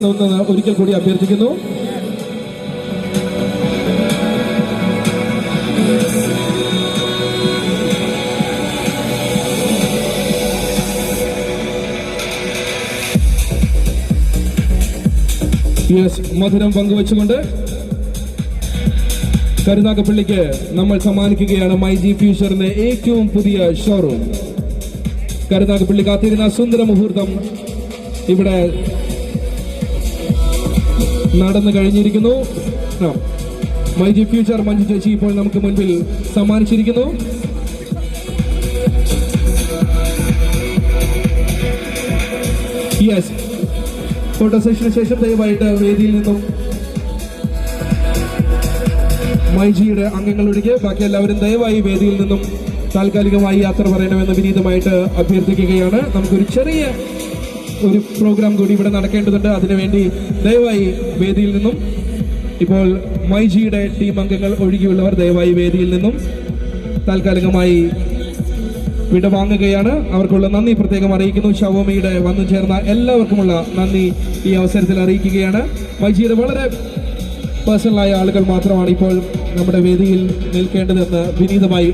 ഒരിക്കൽ കൂടി അഭ്യർത്ഥിക്കുന്നു. മധുരം പങ്കുവച്ചുകൊണ്ട് കരുനാഗപ്പള്ളിക്ക് നമ്മൾ സമ്മാനിക്കുകയാണ് മൈ ജി ഫ്യൂച്ചറിന്റെ ഏറ്റവും പുതിയ ഷോറൂം കരുനാഗപ്പള്ളി കാത്തിരുന്ന സുന്ദര മുഹൂർത്തം ഇവിടെ നടന്നു കഴിഞ്ഞിരിക്കുന്നു. മൈ ജി ഫ്യൂച്ചർ മഞ്ജു ചേച്ചി ഇപ്പോൾ നമുക്ക് മുൻപിൽ സമ്മാനിച്ചിരിക്കുന്നു. യെസ് ഫോട്ടോ സെഷന് ശേഷം ദയവായിട്ട് വേദിയിൽ നിന്നും മൈജിയുടെ അംഗങ്ങളൊഴികെ ബാക്കി എല്ലാവരും ദയവായി വേദിയിൽ നിന്നും താൽക്കാലികമായി യാത്ര പറയണമെന്ന് വിനീതമായിട്ട് അഭ്യർത്ഥിക്കുകയാണ്. നമുക്കൊരു ചെറിയ ഒരു പ്രോഗ്രാം കൂടി ഇവിടെ നടക്കേണ്ടതുണ്ട്. അതിനുവേണ്ടി ദയവായി വേദിയിൽ നിന്നും ഇപ്പോൾ മൈജിയുടെ ടീം അംഗങ്ങൾ ഒഴികെയുള്ളവർ ദയവായി വേദിയിൽ നിന്നും താൽക്കാലികമായി വിടവാങ്ങുകയാണ് അവർക്കുള്ള നന്ദി പ്രത്യേകം അറിയിക്കുന്നു. ഷവോമിയുടെ വന്നു ചേർന്ന എല്ലാവർക്കുമുള്ള നന്ദി ഈ അവസരത്തിൽ അറിയിക്കുകയാണ്. മൈജിയുടെ വളരെ പേഴ്സണലായ ആളുകൾ മാത്രമാണ് ഇപ്പോൾ നമ്മുടെ വേദിയിൽ നിൽക്കേണ്ടതെന്ന് വിനീതമായി